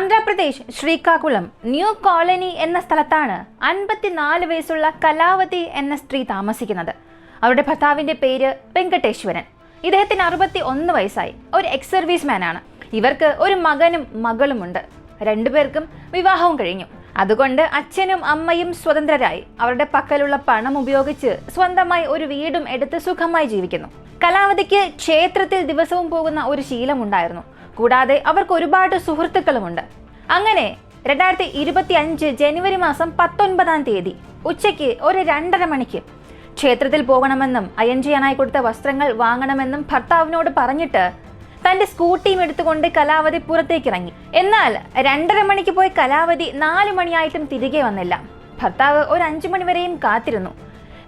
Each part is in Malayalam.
ആന്ധ്രാപ്രദേശ് ശ്രീകാകുളം ന്യൂ കോളനി എന്ന സ്ഥലത്താണ് അൻപത്തിനാല് വയസ്സുള്ള കലാവതി എന്ന സ്ത്രീ താമസിക്കുന്നത്. അവരുടെ ഭർത്താവിന്റെ പേര് വെങ്കടേശ്വരൻ. ഇദ്ദേഹത്തിന് അറുപത്തി ഒന്ന് വയസ്സായി. ഒരു എക്സ് സർവീസ് ആണ്. ഇവർക്ക് ഒരു മകനും മകളുമുണ്ട്. രണ്ടുപേർക്കും വിവാഹവും കഴിഞ്ഞു. അതുകൊണ്ട് അച്ഛനും അമ്മയും സ്വതന്ത്രരായി. അവരുടെ പക്കലുള്ള പണം ഉപയോഗിച്ച് സ്വന്തമായി ഒരു വീടും എടുത്ത് സുഖമായി ജീവിക്കുന്നു. കലാവതിക്ക് ക്ഷേത്രത്തിൽ ദിവസവും പോകുന്ന ഒരു ശീലമുണ്ടായിരുന്നു. കൂടാതെ അവർക്ക് ഒരുപാട് സുഹൃത്തുക്കളുമുണ്ട്. അങ്ങനെ രണ്ടായിരത്തി ഇരുപത്തി അഞ്ച് ജനുവരി മാസം പത്തൊൻപതാം തീയതി ഉച്ചയ്ക്ക് ഒരു രണ്ടര മണിക്ക് ക്ഷേത്രത്തിൽ പോകണമെന്നും അയൻ ചെയ്യാനായി കൊടുത്ത വസ്ത്രങ്ങൾ വാങ്ങണമെന്നും ഭർത്താവിനോട് പറഞ്ഞിട്ട് തന്റെ സ്കൂട്ടിയും എടുത്തുകൊണ്ട് കലാവതി പുറത്തേക്ക് ഇറങ്ങി എന്നാൽ രണ്ടര മണിക്ക് പോയി കലാവതി നാല് മണിയായിട്ടും തിരികെ വന്നില്ല. ഭർത്താവ് ഒരു അഞ്ചു മണി വരെയും കാത്തിരുന്നു.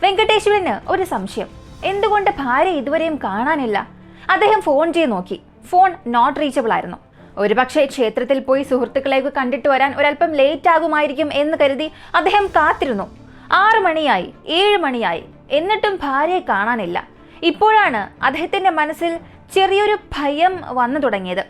വെങ്കടേശ്വരന് ഒരു സംശയം. എന്തുകൊണ്ട് ഭാര്യ ഇതുവരെയും കാണാനില്ല? അദ്ദേഹം ഫോൺ ചെയ്ത് നോക്കി. ഫോൺ നോട്ട് റീച്ചബിൾ ആയിരുന്നു. ഒരുപക്ഷെ ക്ഷേത്രത്തിൽ പോയി സുഹൃത്തുക്കളെയൊക്കെ കണ്ടിട്ട് വരാൻ ഒരല്പം ലേറ്റ് ആകുമായിരിക്കും എന്ന് കരുതി അദ്ദേഹം കാത്തിരുന്നു. ആറു മണിയായി ഏഴ് മണിയായി. എന്നിട്ടും ഭാര്യയെ കാണാനില്ല. ഇപ്പോഴാണ് അദ്ദേഹത്തിന്റെ മനസ്സിൽ ചെറിയൊരു ഭയം വന്നു തുടങ്ങിയത്.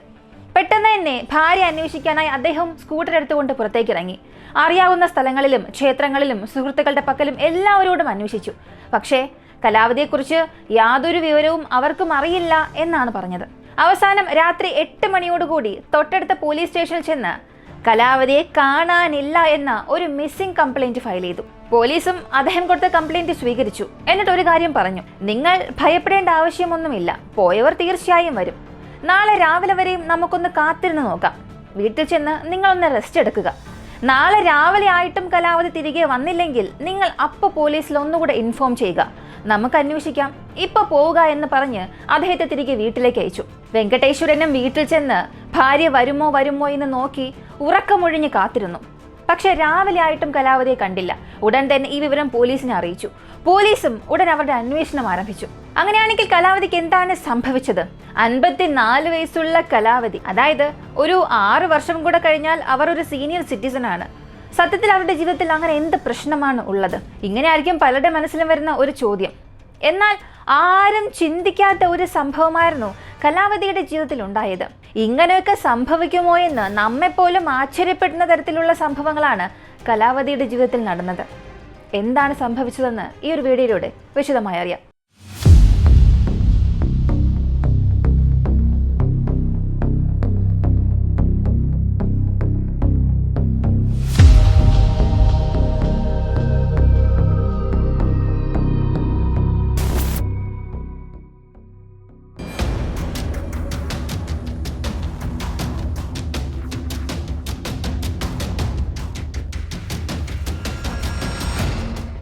പെട്ടെന്ന് തന്നെ ഭാര്യ അന്വേഷിക്കാനായി അദ്ദേഹം സ്കൂട്ടർ എടുത്തുകൊണ്ട് പുറത്തേക്ക് ഇറങ്ങി. അറിയാവുന്ന സ്ഥലങ്ങളിലും ക്ഷേത്രങ്ങളിലും സുഹൃത്തുക്കളുടെ പക്കലും എല്ലാവരോടും അന്വേഷിച്ചു. പക്ഷേ കലാവതിയെക്കുറിച്ച് യാതൊരു വിവരവും അവർക്കും അറിയില്ല എന്നാണ് പറഞ്ഞത്. അവസാനം രാത്രി എട്ട് മണിയോടുകൂടി തൊട്ടടുത്ത പോലീസ് സ്റ്റേഷനിൽ ചെന്ന് കലാവതിയെ കാണാനില്ല എന്ന ഒരു മിസ്സിംഗ് കംപ്ലൈന്റ് ഫയൽ ചെയ്തു. പോലീസും അദ്ദേഹം കൊടുത്ത കംപ്ലൈന്റ് സ്വീകരിച്ചു. എന്നിട്ട് ഒരു കാര്യം പറഞ്ഞു. നിങ്ങൾ ഭയപ്പെടേണ്ട ആവശ്യമൊന്നുമില്ല. പോയവർ തീർച്ചയായും വരും. നാളെ രാവിലെ വരെയും നമുക്കൊന്ന് കാത്തിരുന്ന് നോക്കാം. വീട്ടിൽ ചെന്ന് നിങ്ങളൊന്ന് റെസ്റ്റ് എടുക്കുക. നാളെ രാവിലെ ആയിട്ടും കലാവധി തിരികെ വന്നില്ലെങ്കിൽ നിങ്ങൾ അപ്പോൾ പോലീസിൽ ഒന്നുകൂടെ ഇൻഫോം ചെയ്യുക. നമുക്ക് അന്വേഷിക്കാം ഇപ്പൊ പോവുക എന്ന് പറഞ്ഞ് അദ്ദേഹത്തെ തിരികെ വീട്ടിലേക്ക് അയച്ചു. വെങ്കടേശ്വരനും വീട്ടിൽ ചെന്ന് ഭാര്യ വരുമോ വരുമോ എന്ന് നോക്കി ഉറക്കമൊഴിഞ്ഞ് കാത്തിരുന്നു. പക്ഷെ രാവിലെ ആയിട്ടും കലാവതിയെ കണ്ടില്ല. ഉടൻ തന്നെ ഈ വിവരം പോലീസിനെ അറിയിച്ചു. പോലീസും ഉടൻ അവരുടെ അന്വേഷണം ആരംഭിച്ചു. അങ്ങനെയാണെങ്കിൽ കലാവതിക്ക് എന്താണ് സംഭവിച്ചത്? അൻപത്തിനാല് വയസ്സുള്ള കലാവതി അതായത് ഒരു ആറ് വർഷം കൂടെ കഴിഞ്ഞാൽ അവർ ഒരു സീനിയർ സിറ്റിസൺ ആണ് സത്യത്തിൽ അവരുടെ ജീവിതത്തിൽ അങ്ങനെ എന്ത് പ്രശ്നമാണ് ഉള്ളത്? ഇങ്ങനെയായിരിക്കും പലരുടെ മനസ്സിലും വരുന്ന ഒരു ചോദ്യം. എന്നാൽ ആരും ചിന്തിക്കാത്ത ഒരു സംഭവമായിരുന്നു കലാവതിയുടെ ജീവിതത്തിൽ ഉണ്ടായത്. ഇങ്ങനെയൊക്കെ സംഭവിക്കുമോ എന്ന് നമ്മെപ്പോലും ആശ്ചര്യപ്പെടുന്ന തരത്തിലുള്ള സംഭവങ്ങളാണ് കലാവതിയുടെ ജീവിതത്തിൽ നടന്നത്. എന്താണ് സംഭവിച്ചതെന്ന് ഈ ഒരു വീഡിയോയിലൂടെ വിശദമായി അറിയാം.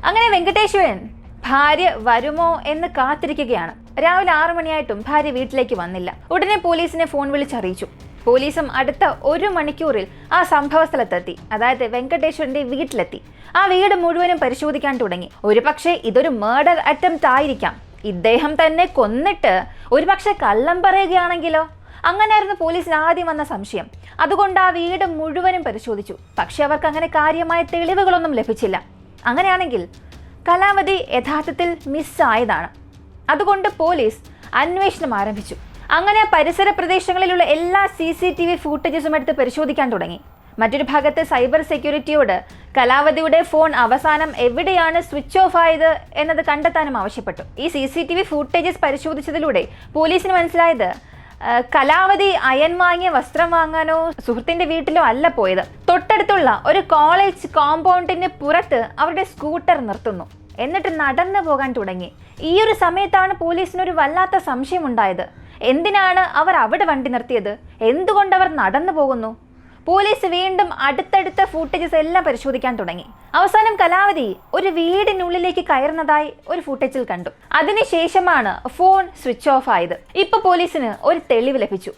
അങ്ങനെ വെങ്കടേശ്വരൻ ഭാര്യ വരുമോ എന്ന് കാത്തിരിക്കുകയാണ്. രാവിലെ ആറു മണിയായിട്ടും ഭാര്യ വീട്ടിലേക്ക് വന്നില്ല. ഉടനെ പോലീസിനെ ഫോൺ വിളിച്ചറിയിച്ചു. പോലീസും അടുത്ത ഒരു മണിക്കൂറിൽ ആ സംഭവ സ്ഥലത്തെത്തി അതായത് വെങ്കടേശ്വരന്റെ വീട്ടിലെത്തി. ആ വീട് മുഴുവനും പരിശോധിക്കാൻ തുടങ്ങി. ഒരുപക്ഷെ ഇതൊരു മേർഡർ അറ്റംപ്റ്റ് ആയിരിക്കാം. ഇദ്ദേഹം തന്നെ കൊന്നിട്ട് ഒരുപക്ഷെ കള്ളം പറയുകയാണെങ്കിലോ? അങ്ങനെയായിരുന്നു പോലീസിന് ആദ്യം വന്ന സംശയം. അതുകൊണ്ട് ആ വീട് മുഴുവനും പരിശോധിച്ചു. പക്ഷെ അവർക്ക് അങ്ങനെ കാര്യമായ തെളിവുകളൊന്നും ലഭിച്ചില്ല. അങ്ങനെയാണെങ്കിൽ കലാവതി യഥാർത്ഥത്തിൽ മിസ്സായതാണ്. അതുകൊണ്ട് പോലീസ് അന്വേഷണം ആരംഭിച്ചു. അങ്ങനെ പരിസര പ്രദേശങ്ങളിലുള്ള എല്ലാ സി സി ടി വി ഫൂട്ടേജസും എടുത്ത് പരിശോധിക്കാൻ തുടങ്ങി. മറ്റൊരു ഭാഗത്ത് സൈബർ സെക്യൂരിറ്റിയോട് കലാവതിയുടെ ഫോൺ അവസാനം എവിടെയാണ് സ്വിച്ച് ഓഫ് ആയത് എന്നത് കണ്ടെത്താനും ആവശ്യപ്പെട്ടു. ഈ C C T V footages പരിശോധിച്ചതിലൂടെ പോലീസിന് മനസ്സിലായത് കലാവതി അയൻ വാങ്ങിയ വസ്ത്രം വാങ്ങാനോ സുഹൃത്തിന്റെ വീട്ടിലോ അല്ല പോയത്. തൊട്ടടുത്തുള്ള ഒരു കോളേജ് കോമ്പൗണ്ടിന് പുറത്ത് അവരുടെ സ്കൂട്ടർ നിർത്തുന്നു. എന്നിട്ട് നടന്നു പോകാൻ തുടങ്ങി. ഈ ഒരു സമയത്താണ് പോലീസിനൊരു വല്ലാത്ത സംശയം ഉണ്ടായത് എന്തിനാണ് അവർ അവിടെ വണ്ടി നിർത്തിയത്? എന്തുകൊണ്ട് അവർ നടന്നു പോകുന്നു? പോലീസ് വീണ്ടും അടുത്തടുത്ത ഫൂട്ടേജസ് എല്ലാം പരിശോധിക്കാൻ തുടങ്ങി. അവസാനം കലാവതി ഒരു വീടിനുള്ളിലേക്ക് കയറുന്നതായി ഒരു ഫൂട്ടേജിൽ കണ്ടു. അതിനുശേഷമാണ് ഫോൺ സ്വിച്ച് ഓഫ് ആയത്. ഇപ്പൊ പോലീസിന് ഒരു തെളിവ് ലഭിച്ചു.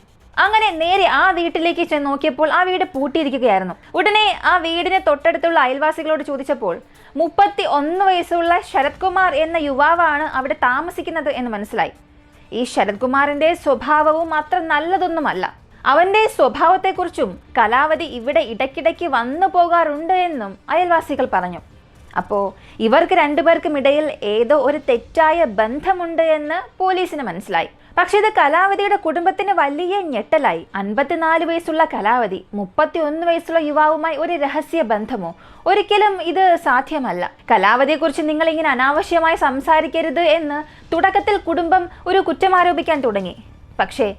അങ്ങനെ നേരെ ആ വീട്ടിലേക്ക് ചെന്ന് നോക്കിയപ്പോൾ ആ വീട് പൂട്ടിയിരിക്കുകയായിരുന്നു. ഉടനെ ആ വീടിന് തൊട്ടടുത്തുള്ള അയൽവാസികളോട് ചോദിച്ചപ്പോൾ മുപ്പത്തി ഒന്ന് വയസ്സുള്ള ശരത് കുമാർ എന്ന യുവാവാണ് അവിടെ താമസിക്കുന്നത് എന്ന് മനസ്സിലായി. ഈ ശരത് കുമാറിന്റെ സ്വഭാവവും അത്ര നല്ലതൊന്നുമല്ല. അവന്റെ സ്വഭാവത്തെക്കുറിച്ചും കലാവതി ഇവിടെ ഇടയ്ക്കിടയ്ക്ക് വന്നു പോകാറുണ്ട് എന്നും അയൽവാസികൾ പറഞ്ഞു. അപ്പോൾ ഇവർക്ക് രണ്ടുപേർക്കും ഇടയിൽ ഏതോ ഒരു തെറ്റായ ബന്ധമുണ്ട് എന്ന് പോലീസിന് മനസ്സിലായി. പക്ഷേ ഇത് കലാവതിയുടെ കുടുംബത്തിന് വലിയ ഞെട്ടലായി. അൻപത്തിനാല് വയസ്സുള്ള കലാവതി മുപ്പത്തി ഒന്ന് വയസ്സുള്ള യുവാവുമായി ഒരു രഹസ്യ ബന്ധമോ? ഒരിക്കലും ഇത് സാധ്യമല്ല. കലാവതിയെക്കുറിച്ച് നിങ്ങൾ ഇങ്ങനെ അനാവശ്യമായി സംസാരിക്കരുത് എന്ന് തുടക്കത്തിൽ കുടുംബം ഒരു കുറ്റം ആരോപിക്കാൻ തുടങ്ങി. പക്ഷേ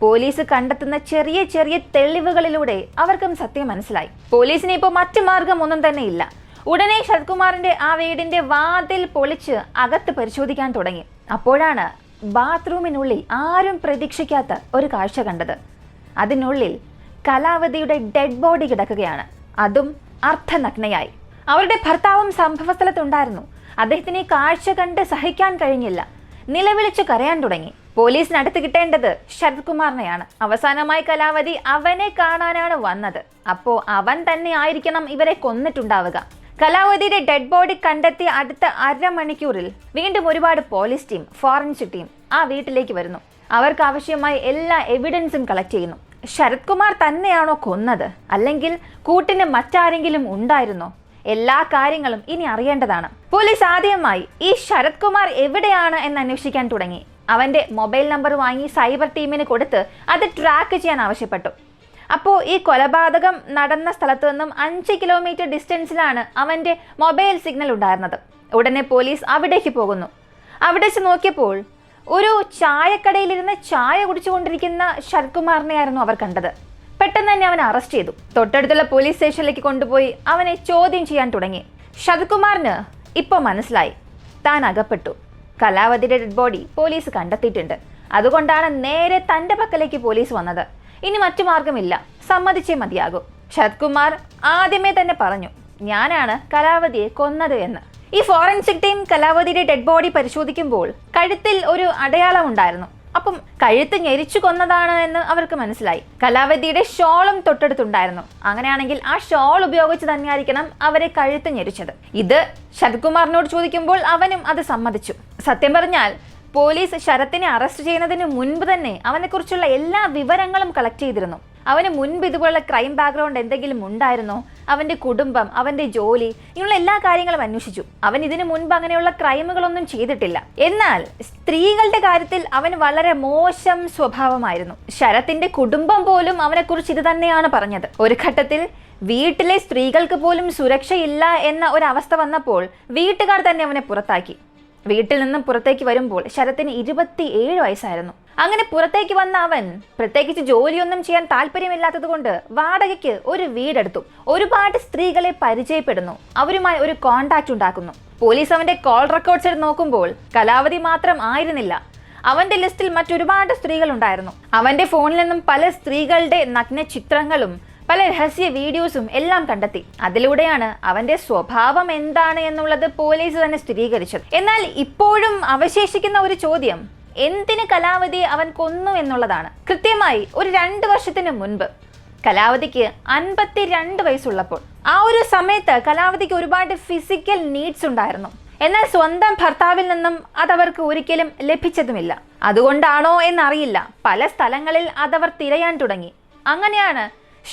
പോലീസ് കണ്ടെത്തുന്ന ചെറിയ ചെറിയ തെളിവുകളിലൂടെ അവർക്കും സത്യം മനസ്സിലായി. പോലീസിന് ഇപ്പോൾ മറ്റു മാർഗം ഒന്നും തന്നെ ഇല്ല. ഉടനെ ശരത്കുമാറിന്റെ ആ വീടിന്റെ വാതിൽ പൊളിച്ച് അകത്ത് പരിശോധിക്കാൻ തുടങ്ങി. അപ്പോഴാണ് ബാത്റൂമിനുള്ളിൽ ആരും പ്രതീക്ഷിക്കാത്ത ഒരു കാഴ്ച കണ്ടത്. അതിനുള്ളിൽ കലാവതിയുടെ ഡെഡ് ബോഡി കിടക്കുകയാണ്. അതും അർത്ഥനഗ്നയായി അവരുടെ ഭർത്താവും സംഭവസ്ഥലത്തുണ്ടായിരുന്നു. അദ്ദേഹത്തിന് ഈ കാഴ്ച കണ്ട് സഹിക്കാൻ കഴിഞ്ഞില്ല. നിലവിളിച്ചു കരയാൻ തുടങ്ങി. പോലീസിനടുത്ത് കിട്ടേണ്ടത് ശരത് കുമാറിനെയാണ് അവസാനമായി കലാവതി അവനെ കാണാനാണ് വന്നത്. അപ്പോ അവൻ തന്നെ ആയിരിക്കണം ഇവരെ കൊന്നിട്ടുണ്ടാവുക. കലാവതിയുടെ ഡെഡ് ബോഡി കണ്ടെത്തിയ അടുത്ത അരമണിക്കൂറിൽ വീണ്ടും ഒരുപാട് പോലീസ് ടീം ഫോറൻസിക് ടീം ആ വീട്ടിലേക്ക് വരുന്നു. അവർക്ക് ആവശ്യമായ എല്ലാ എവിഡൻസും കളക്ട് ചെയ്യുന്നു. ശരത് കുമാർ തന്നെയാണോ കൊന്നത്? അല്ലെങ്കിൽ കൂട്ടിന് മറ്റാരെങ്കിലും ഉണ്ടായിരുന്നോ? എല്ലാ കാര്യങ്ങളും ഇനി അറിയേണ്ടതാണ്. പോലീസ് ആദ്യമായി ഈ ശരത് കുമാർ എവിടെയാണ് എന്ന് അന്വേഷിക്കാൻ തുടങ്ങി. അവന്റെ മൊബൈൽ നമ്പർ വാങ്ങി സൈബർ ടീമിന് കൊടുത്ത് അത് ട്രാക്ക് ചെയ്യാൻ ആവശ്യപ്പെട്ടു. അപ്പോൾ ഈ കൊലപാതകം നടന്ന സ്ഥലത്തു നിന്നും അഞ്ച് കിലോമീറ്റർ ഡിസ്റ്റൻസിലാണ് അവന്റെ മൊബൈൽ സിഗ്നൽ ഉണ്ടായിരുന്നത്. ഉടനെ പോലീസ് അവിടേക്ക് പോകുന്നു. അവിടെ വെച്ച് നോക്കിയപ്പോൾ ഒരു ചായക്കടയിലിരുന്ന് ചായ കുടിച്ചുകൊണ്ടിരിക്കുന്ന ശരത് ആയിരുന്നു അവർ കണ്ടത്. പെട്ടെന്ന് തന്നെ അവൻ അറസ്റ്റ് ചെയ്തു. തൊട്ടടുത്തുള്ള പോലീസ് സ്റ്റേഷനിലേക്ക് കൊണ്ടുപോയി അവനെ ചോദ്യം ചെയ്യാൻ തുടങ്ങി. ശരത്കുമാറിന് ഇപ്പോൾ മനസ്സിലായി. താൻ അകപ്പെട്ടു. കലാവതിയുടെ ഡെഡ് ബോഡി പോലീസ് കണ്ടെത്തിയിട്ടുണ്ട്. അതുകൊണ്ടാണ് നേരെ തന്റെ പക്കലേക്ക് പോലീസ് വന്നത്. ഇനി മറ്റു മാർഗമില്ല. സമ്മതിച്ചേ മതിയാകും. ശരത് കുമാർ ആദ്യമേ തന്നെ പറഞ്ഞു ഞാനാണ് കലാവതിയെ കൊന്നത് എന്ന്. ഈ ഫോറൻസിക് ടീം കലാവതിയുടെ ഡെഡ് ബോഡി പരിശോധിക്കുമ്പോൾ കഴുത്തിൽ ഒരു അടയാളം ഉണ്ടായിരുന്നു. അപ്പം കഴുത്ത് ഞെരിച്ചു കൊന്നതാണ് എന്ന് അവർക്ക് മനസ്സിലായി. കലാവതിയുടെ ഷോളും തൊട്ടടുത്തുണ്ടായിരുന്നു. അങ്ങനെയാണെങ്കിൽ ആ ഷോൾ ഉപയോഗിച്ച് തന്നെയായിരിക്കണം അവരെ കഴുത്ത് ഞെരിച്ചത്. ഇത് ശരത്കുമാറിനോട് ചോദിക്കുമ്പോൾ അവനും അത് സമ്മതിച്ചു. സത്യം പറഞ്ഞാൽ പോലീസ് ശരത്തിനെ അറസ്റ്റ് ചെയ്യുന്നതിന് മുൻപ് തന്നെ അവനെക്കുറിച്ചുള്ള എല്ലാ വിവരങ്ങളും കളക്ട് ചെയ്തിരുന്നു. അവന് മുൻപ് ഇതുപോലുള്ള ക്രൈം ബാക്ക്ഗ്രൗണ്ട് എന്തെങ്കിലും ഉണ്ടായിരുന്നോ? അവന്റെ കുടുംബം അവന്റെ ജോലി ഇങ്ങനെയുള്ള എല്ലാ കാര്യങ്ങളും അന്വേഷിച്ചു. അവൻ ഇതിനു മുൻപ് അങ്ങനെയുള്ള ക്രൈമുകളൊന്നും ചെയ്തിട്ടില്ല. എന്നാൽ സ്ത്രീകളുടെ കാര്യത്തിൽ അവൻ വളരെ മോശം സ്വഭാവമായിരുന്നു. ശരത്തിന്റെ കുടുംബം പോലും അവനെക്കുറിച്ച് ഇത് തന്നെയാണ് പറഞ്ഞത്. ഒരു ഘട്ടത്തിൽ വീട്ടിലെ സ്ത്രീകൾക്ക് പോലും സുരക്ഷയില്ല എന്ന ഒരവസ്ഥ വന്നപ്പോൾ വീട്ടുകാർ തന്നെ അവനെ പുറത്താക്കി. വീട്ടിൽ നിന്നും പുറത്തേക്ക് വരുമ്പോൾ ശരത്തിന് ഇരുപത്തി ഏഴ് വയസ്സായിരുന്നു. അങ്ങനെ പുറത്തേക്ക് വന്ന അവൻ പ്രത്യേകിച്ച് ജോലിയൊന്നും ചെയ്യാൻ താല്പര്യമില്ലാത്തത് കൊണ്ട് വാടകയ്ക്ക് ഒരു വീടെടുത്തു. ഒരുപാട് സ്ത്രീകളെ പരിചയപ്പെടുന്നു. അവരുമായി ഒരു കോണ്ടാക്ട് ഉണ്ടാക്കുന്നു. പോലീസ് അവന്റെ കോൾ റെക്കോർഡ്സ് എടുത്ത് നോക്കുമ്പോൾ കലാവധി മാത്രം ആയിരുന്നില്ല. അവന്റെ ലിസ്റ്റിൽ മറ്റൊരുപാട് സ്ത്രീകൾ ഉണ്ടായിരുന്നു. അവന്റെ ഫോണിൽ നിന്നും പല സ്ത്രീകളുടെ നഗ്ന ചിത്രങ്ങളും പല രഹസ്യ വീഡിയോസും എല്ലാം കണ്ടെത്തി. അതിലൂടെയാണ് അവന്റെ സ്വഭാവം എന്താണ് എന്നുള്ളത് പോലീസ് തന്നെ സ്ഥിരീകരിച്ചത്. എന്നാൽ ഇപ്പോഴും അവശേഷിക്കുന്ന ഒരു ചോദ്യം എന്തിന് കലാവതി അവൻ കൊന്നു എന്നുള്ളതാണ്. കൃത്യമായി ഒരു രണ്ട് വർഷത്തിന് മുൻപ് കലാവതിക്ക് അൻപത്തി രണ്ട് വയസ്സുള്ളപ്പോൾ ആ ഒരു സമയത്ത് കലാവതിക്ക് ഒരുപാട് ഫിസിക്കൽ നീഡ്സ് ഉണ്ടായിരുന്നു. എന്നാൽ സ്വന്തം ഭർത്താവിൽ നിന്നും അതവർക്ക് ഒരിക്കലും ലഭിച്ചതുമില്ല. അതുകൊണ്ടാണോ എന്നറിയില്ല. പല സ്ഥലങ്ങളിൽ അതവർ തിരയാൻ തുടങ്ങി. അങ്ങനെയാണ്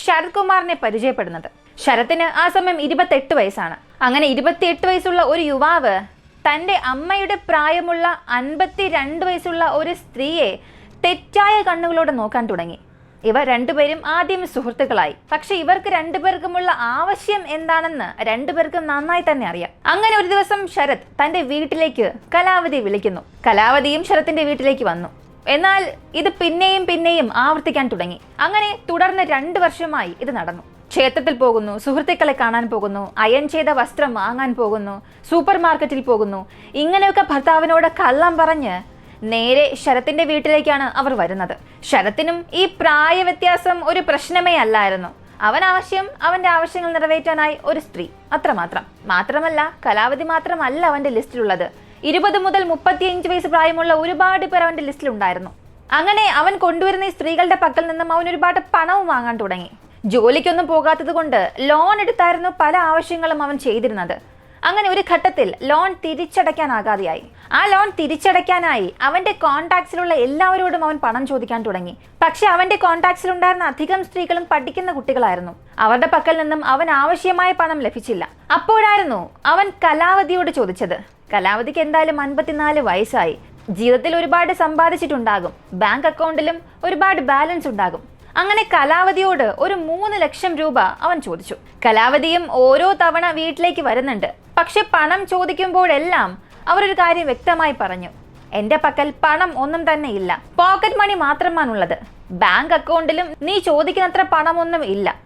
ശരത് കുമാറിനെ പരിചയപ്പെടുന്നത്. ശരത്തിന് ആ സമയം ഇരുപത്തെട്ട് വയസ്സാണ്. അങ്ങനെ ഇരുപത്തിയെട്ട് വയസ്സുള്ള ഒരു യുവാവ് തന്റെ അമ്മയുടെ പ്രായമുള്ള അൻപത്തി രണ്ട് വയസ്സുള്ള ഒരു സ്ത്രീയെ തെറ്റായ കണ്ണുകളോടെ നോക്കാൻ തുടങ്ങി. ഇവർ രണ്ടുപേരും ആദ്യം സുഹൃത്തുക്കളായി. പക്ഷെ ഇവർക്ക് രണ്ടുപേർക്കുമുള്ള ആവശ്യം എന്താണെന്ന് രണ്ടുപേർക്കും നന്നായി തന്നെ അറിയാം. അങ്ങനെ ഒരു ദിവസം ശരത് തന്റെ വീട്ടിലേക്ക് കലാവതി വിളിക്കുന്നു. കലാവതിയും ശരത്തിന്റെ വീട്ടിലേക്ക് വന്നു. എന്നാൽ ഇത് പിന്നെയും പിന്നെയും ആവർത്തിക്കാൻ തുടങ്ങി. അങ്ങനെ തുടർന്ന് രണ്ട് വർഷമായി ഇത് നടന്നു. ക്ഷേത്രത്തിൽ പോകുന്നു സുഹൃത്തുക്കളെ കാണാൻ പോകുന്നു അയൺ ചെയ്ത വസ്ത്രം വാങ്ങാൻ പോകുന്നു സൂപ്പർ മാർക്കറ്റിൽ പോകുന്നു. ഇങ്ങനെയൊക്കെ ഭർത്താവിനോട് കള്ളം പറഞ്ഞ് നേരെ ശരത്തിന്റെ വീട്ടിലേക്കാണ് അവർ വരുന്നത്. ശരത്തിനും ഈ പ്രായ വ്യത്യാസം ഒരു പ്രശ്നമേ അല്ലായിരുന്നു. അവൻ ആവശ്യം അവന്റെ ആവശ്യങ്ങൾ നിറവേറ്റാനായി ഒരു സ്ത്രീ അത്രമാത്രം. മാത്രമല്ല കലാവധി മാത്രമല്ല അവന്റെ ലിസ്റ്റിലുള്ളത്. ഇരുപത് മുതൽ മുപ്പത്തിയഞ്ച് വയസ്സ് പ്രായമുള്ള ഒരുപാട് പേർ അവന്റെ ലിസ്റ്റിലുണ്ടായിരുന്നു. അങ്ങനെ അവൻ കൊണ്ടുവരുന്ന ഈ സ്ത്രീകളുടെ പക്കൽ നിന്നും അവൻ ഒരുപാട് പണവും വാങ്ങാൻ തുടങ്ങി. ജോലിക്കൊന്നും പോകാത്തത് കൊണ്ട് ലോൺ എടുത്തായിരുന്നു പല ആവശ്യങ്ങളും അവൻ ചെയ്തിരുന്നത്. അങ്ങനെ ഒരു ഘട്ടത്തിൽ ലോൺ തിരിച്ചടയ്ക്കാനാകാതെയായി. ആ ലോൺ തിരിച്ചടയ്ക്കാനായി അവന്റെ കോൺടാക്ട്സിലുള്ള എല്ലാവരോടും അവൻ പണം ചോദിക്കാൻ തുടങ്ങി. പക്ഷെ അവന്റെ കോൺടാക്ട്സിൽ ഉണ്ടായിരുന്ന അധികം സ്ത്രീകളും പഠിക്കുന്ന കുട്ടികളായിരുന്നു. അവരുടെ പക്കൽ നിന്നും അവൻ ആവശ്യമായ പണം ലഭിച്ചില്ല. അപ്പോഴായിരുന്നു അവൻ കലാവതിയോട് ചോദിച്ചത്. കലാവതിക്ക് എന്തായാലും അൻപത്തിനാല് വയസ്സായി. ജീവിതത്തിൽ ഒരുപാട് സമ്പാദിച്ചിട്ടുണ്ടാകും. ബാങ്ക് അക്കൗണ്ടിലും ഒരുപാട് ബാലൻസ് ഉണ്ടാകും. അങ്ങനെ കലാവതിയോട് ഒരു മൂന്ന് ലക്ഷം രൂപ അവൻ ചോദിച്ചു. കലാവതിയും ഓരോ തവണ വീട്ടിലേക്ക് വരുന്നുണ്ട്. പക്ഷെ പണം ചോദിക്കുമ്പോഴെല്ലാം അവരൊരു കാര്യം വ്യക്തമായി പറഞ്ഞു. എന്റെ പക്കൽ പണം ഒന്നും തന്നെ ഇല്ല. പോക്കറ്റ് മണി മാത്രമാണുള്ളത് ബാങ്ക് അക്കൗണ്ടിലും നീ ചോദിക്കുന്നത്ര പണമൊന്നും ഇല്ല.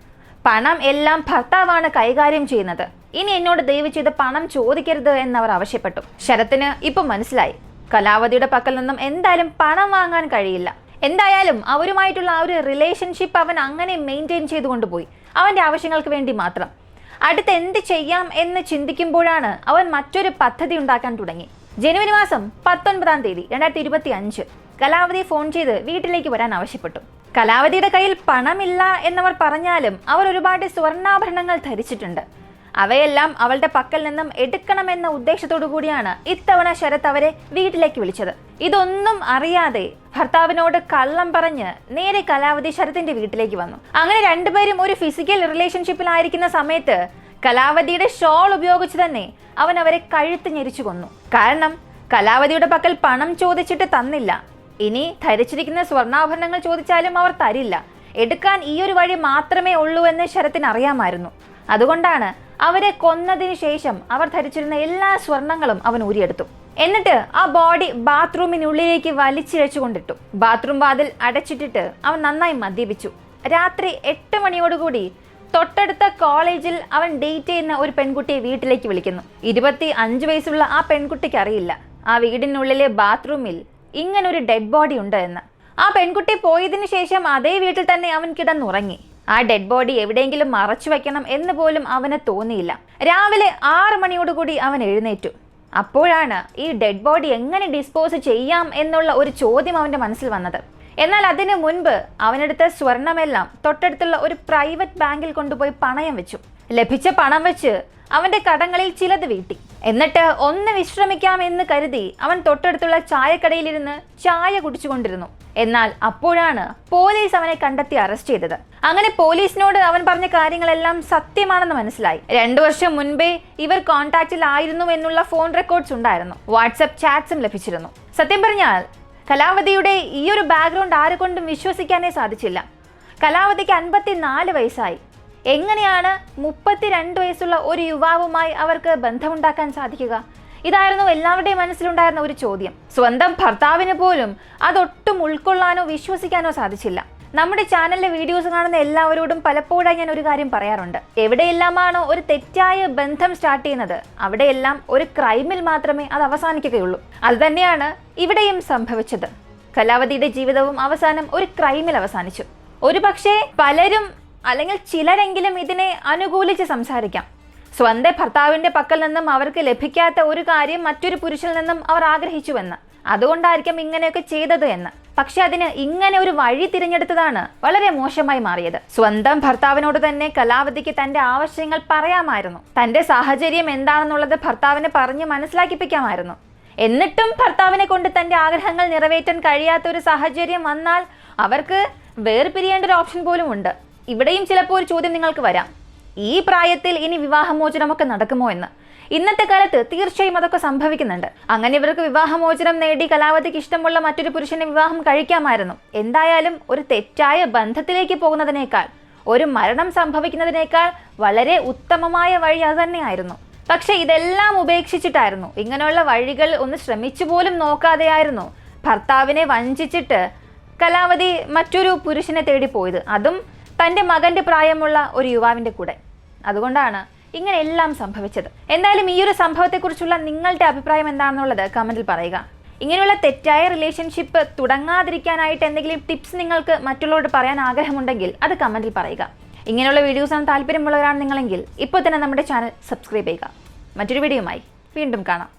പണം എല്ലാം ഭർത്താവാണ് കൈകാര്യം ചെയ്യുന്നത്. ഇനി എന്നോട് ദയവ് പണം ചോദിക്കരുത് എന്നവർ ആവശ്യപ്പെട്ടു. ശരത്തിന് ഇപ്പം മനസ്സിലായി. കലാവതിയുടെ പക്കൽ നിന്നും എന്തായാലും പണം വാങ്ങാൻ കഴിയില്ല. എന്തായാലും അവരുമായിട്ടുള്ള ആ ഒരു റിലേഷൻഷിപ്പ് അവൻ അങ്ങനെ മെയിന്റെയിൻ ചെയ്തുകൊണ്ടുപോയി. അവന്റെ ആവശ്യങ്ങൾക്ക് വേണ്ടി മാത്രം. അടുത്ത് എന്ത് ചെയ്യാം എന്ന് ചിന്തിക്കുമ്പോഴാണ് അവൻ മറ്റൊരു പദ്ധതി ഉണ്ടാക്കാൻ തുടങ്ങി. ജനുവരി മാസം പത്തൊൻപതാം തീയതി രണ്ടായിരത്തി ഇരുപത്തി അഞ്ച് കലാവതി ഫോൺ ചെയ്ത് വീട്ടിലേക്ക് വരാൻ ആവശ്യപ്പെട്ടു. കലാവതിയുടെ കയ്യിൽ പണമില്ല എന്നവർ പറഞ്ഞാലും അവർ ഒരുപാട് സ്വർണാഭരണങ്ങൾ ധരിച്ചിട്ടുണ്ട്. അവയെല്ലാം അവളുടെ പക്കൽ നിന്നും എടുക്കണമെന്ന ഉദ്ദേശത്തോടു കൂടിയാണ് ഇത്തവണ ശരത് അവരെ വീട്ടിലേക്ക് വിളിച്ചത്. ഇതൊന്നും അറിയാതെ ഭർത്താവിനോട് കള്ളം പറഞ്ഞ് നേരെ കലാവതി ശരത്തിന്റെ വീട്ടിലേക്ക് വന്നു. അങ്ങനെ രണ്ടുപേരും ഒരു ഫിസിക്കൽ റിലേഷൻഷിപ്പിലായിരിക്കുന്ന സമയത്ത് കലാവതിയുടെ ഷോൾ ഉപയോഗിച്ച് തന്നെ അവൻ അവരെ കഴുത്ത് ഞെരിച്ചു കൊന്നു. കാരണം കലാവതിയുടെ പക്കൽ പണം ചോദിച്ചിട്ട് തന്നില്ല. ഇനി ധരിച്ചിരിക്കുന്ന സ്വർണാഭരണങ്ങൾ ചോദിച്ചാലും അവർ തരില്ല. എടുക്കാൻ ഈ ഒരു വഴി മാത്രമേ ഉള്ളൂ എന്ന് ശരത്തിന് അറിയാമായിരുന്നു. അതുകൊണ്ടാണ് അവരെ കൊന്നതിന് ശേഷം അവർ ധരിച്ചിരുന്ന എല്ലാ സ്വർണങ്ങളും അവൻ ഊരിയെടുത്തു. എന്നിട്ട് ആ ബോഡി ബാത്റൂമിനുള്ളിലേക്ക് വലിച്ചിഴച്ചുകൊണ്ടിട്ടു. ബാത്റൂം വാതിൽ അടച്ചിട്ടിട്ട് അവൻ നന്നായി മദ്യപിച്ചു. രാത്രി എട്ട് മണിയോടുകൂടി തൊട്ടടുത്ത കോളേജിൽ അവൻ ഡേറ്റ് ചെയ്യുന്ന ഒരു പെൺകുട്ടിയെ വീട്ടിലേക്ക് വിളിക്കുന്നു. ഇരുപത്തി അഞ്ച് വയസ്സുള്ള ആ പെൺകുട്ടിക്ക് അറിയില്ല. ആ വീടിനുള്ളിലെ ബാത്റൂമിൽ ഇങ്ങനൊരു ഡെഡ് ബോഡി ഉണ്ട് എന്ന്. ആ പെൺകുട്ടി പോയതിനു ശേഷം അതേ വീട്ടിൽ തന്നെ അവൻ കിടന്നുറങ്ങി. ആ ഡെഡ് ബോഡി എവിടെയെങ്കിലും മറച്ചു വെക്കണം എന്ന് പോലും അവന് തോന്നിയില്ല. രാവിലെ ആറ് മണിയോടുകൂടി അവൻ എഴുന്നേറ്റു. അപ്പോഴാണ് ഈ ഡെഡ് ബോഡി എങ്ങനെ ഡിസ്പോസ് ചെയ്യാം എന്നുള്ള ഒരു ചോദ്യം അവന്റെ മനസ്സിൽ വന്നത്. എന്നാൽ അതിനു മുൻപ് അവനെടുത്ത സ്വർണമെല്ലാം തൊട്ടടുത്തുള്ള ഒരു പ്രൈവറ്റ് ബാങ്കിൽ കൊണ്ടുപോയി പണയം വെച്ചു. ലഭിച്ച പണം വെച്ച് അവന്റെ കടങ്ങളിൽ ചിലത് വീട്ടി. എന്നിട്ട് ഒന്ന് വിശ്രമിക്കാം എന്ന് കരുതി അവൻ തൊട്ടടുത്തുള്ള ചായക്കടയിലിരുന്ന് ചായ കുടിച്ചുകൊണ്ടിരുന്നു. എന്നാൽ അപ്പോഴാണ് പോലീസ് അവനെ കണ്ടെത്തി അറസ്റ്റ് ചെയ്തത്. അങ്ങനെ പോലീസിനോട് അവൻ പറഞ്ഞ കാര്യങ്ങളെല്ലാം സത്യമാണെന്ന് മനസ്സിലായി. രണ്ടു വർഷം മുൻപേ ഇവർ കോൺടാക്റ്റിൽ ആയിരുന്നു എന്നുള്ള ഫോൺ റെക്കോർഡ്സ് ഉണ്ടായിരുന്നു. വാട്സപ്പ് ചാറ്റ്സും ലഭിച്ചിരുന്നു. സത്യം പറഞ്ഞാൽ കലാവതിയുടെ ഈ ഒരു ബാക്ക്ഗ്രൗണ്ട് ആരെക്കൊണ്ടും വിശ്വസിക്കാനേ സാധിച്ചില്ല. കലാവതിക്ക് അൻപത്തിനാല് വയസ്സായി. എങ്ങനെയാണ് മുപ്പത്തിരണ്ട് വയസ്സുള്ള ഒരു യുവാവുമായി അവർക്ക് ബന്ധമുണ്ടാക്കാൻ സാധിക്കുക? ഇതായിരുന്നു എല്ലാവരുടെയും മനസ്സിലുണ്ടായിരുന്ന ഒരു ചോദ്യം. സ്വന്തം ഭർത്താവിന് പോലും അതൊട്ടും ഉൾക്കൊള്ളാനോ വിശ്വസിക്കാനോ സാധിച്ചില്ല. നമ്മുടെ ചാനലിലെ വീഡിയോസ് കാണുന്ന എല്ലാവരോടും പലപ്പോഴായി ഞാൻ ഒരു കാര്യം പറയാറുണ്ട്. എവിടെയെല്ലാമാണോ ഒരു തെറ്റായ ബന്ധം സ്റ്റാർട്ട് ചെയ്യുന്നത് അവിടെയെല്ലാം ഒരു ക്രൈമിൽ മാത്രമേ അത് അവസാനിക്കുകയുള്ളൂ. അതുതന്നെയാണ് ഇവിടെയും സംഭവിച്ചത്. കലാവതിയുടെ ജീവിതവും അവസാനം ഒരു ക്രൈമിൽ അവസാനിച്ചു. ഒരു പക്ഷേ പലരും അല്ലെങ്കിൽ ചിലരെങ്കിലും ഇതിനെ അനുകൂലിച്ച് സംസാരിക്കാം. സ്വന്തം ഭർത്താവിന്റെ പക്കൽ നിന്നും അവർക്ക് ലഭിക്കാത്ത ഒരു കാര്യം മറ്റൊരു പുരുഷനിൽ നിന്നും അവർ ആഗ്രഹിച്ചുവെന്ന്. അതുകൊണ്ടായിരിക്കും ഇങ്ങനെയൊക്കെ ചെയ്തത് എന്ന്. പക്ഷെ അതിന് ഇങ്ങനെ ഒരു വഴി തിരഞ്ഞെടുത്തതാണ് വളരെ മോശമായി മാറിയത്. സ്വന്തം ഭർത്താവിനോട് തന്നെ കലാവതിക്ക് തന്റെ ആവശ്യങ്ങൾ പറയാമായിരുന്നു. തന്റെ സാഹചര്യം എന്താണെന്നുള്ളത് ഭർത്താവിനെ പറഞ്ഞ് മനസ്സിലാക്കിപ്പിക്കാമായിരുന്നു. എന്നിട്ടും ഭർത്താവിനെ കൊണ്ട് തന്റെ ആഗ്രഹങ്ങൾ നിറവേറ്റാൻ കഴിയാത്ത ഒരു സാഹചര്യം വന്നാൽ അവർക്ക് വേർപിരിയേണ്ട ഒരു ഓപ്ഷൻ പോലും ഉണ്ട്. ഇവിടെയും ചിലപ്പോൾ ഒരു ചോദ്യം നിങ്ങൾക്ക് വരാം. ഈ പ്രായത്തിൽ ഇനി വിവാഹമോചനമൊക്കെ നടക്കുമോ എന്ന്. ഇന്നത്തെ കാലത്ത് തീർച്ചയായും അതൊക്കെ സംഭവിക്കുന്നുണ്ട്. അങ്ങനെ ഇവർക്ക് വിവാഹമോചനം നേടി കലാവതിക്ക് ഇഷ്ടമുള്ള മറ്റൊരു പുരുഷനെ വിവാഹം കഴിക്കാമായിരുന്നു. എന്തായാലും ഒരു തെറ്റായ ബന്ധത്തിലേക്ക് പോകുന്നതിനേക്കാൾ ഒരു മരണം സംഭവിക്കുന്നതിനേക്കാൾ വളരെ ഉത്തമമായ വഴി അത് തന്നെയായിരുന്നു. പക്ഷെ ഇതെല്ലാം ഉപേക്ഷിച്ചിട്ടായിരുന്നു. ഇങ്ങനെയുള്ള വഴികൾ ഒന്ന് ശ്രമിച്ചു പോലും നോക്കാതെയായിരുന്നു ഭർത്താവിനെ വഞ്ചിച്ചിട്ട് കലാവതി മറ്റൊരു പുരുഷനെ തേടി പോയത്. അതും തന്റെ മകന്റെ പ്രായമുള്ള ഒരു യുവാവിന്റെ കൂടെ. അതുകൊണ്ടാണ് ഇങ്ങനെയെല്ലാം സംഭവിച്ചത്. എന്തായാലും ഈ ഒരു സംഭവത്തെക്കുറിച്ചുള്ള നിങ്ങളുടെ അഭിപ്രായം എന്താണെന്നുള്ളത് കമന്റിൽ പറയുക. ഇങ്ങനെയുള്ള തെറ്റായ റിലേഷൻഷിപ്പ് തുടങ്ങാതിരിക്കാനായിട്ട് എന്തെങ്കിലും ടിപ്സ് നിങ്ങൾക്ക് മറ്റുള്ളവരോട് പറയാൻ ആഗ്രഹമുണ്ടെങ്കിൽ അത് കമന്റിൽ പറയുക. ഇങ്ങനെയുള്ള വീഡിയോസാണ് താല്പര്യമുള്ളവരാണ് നിങ്ങളെങ്കിൽ ഇപ്പോൾ തന്നെ നമ്മുടെ ചാനൽ സബ്സ്ക്രൈബ് ചെയ്യുക. മറ്റൊരു വീഡിയോയുമായി വീണ്ടും കാണാം.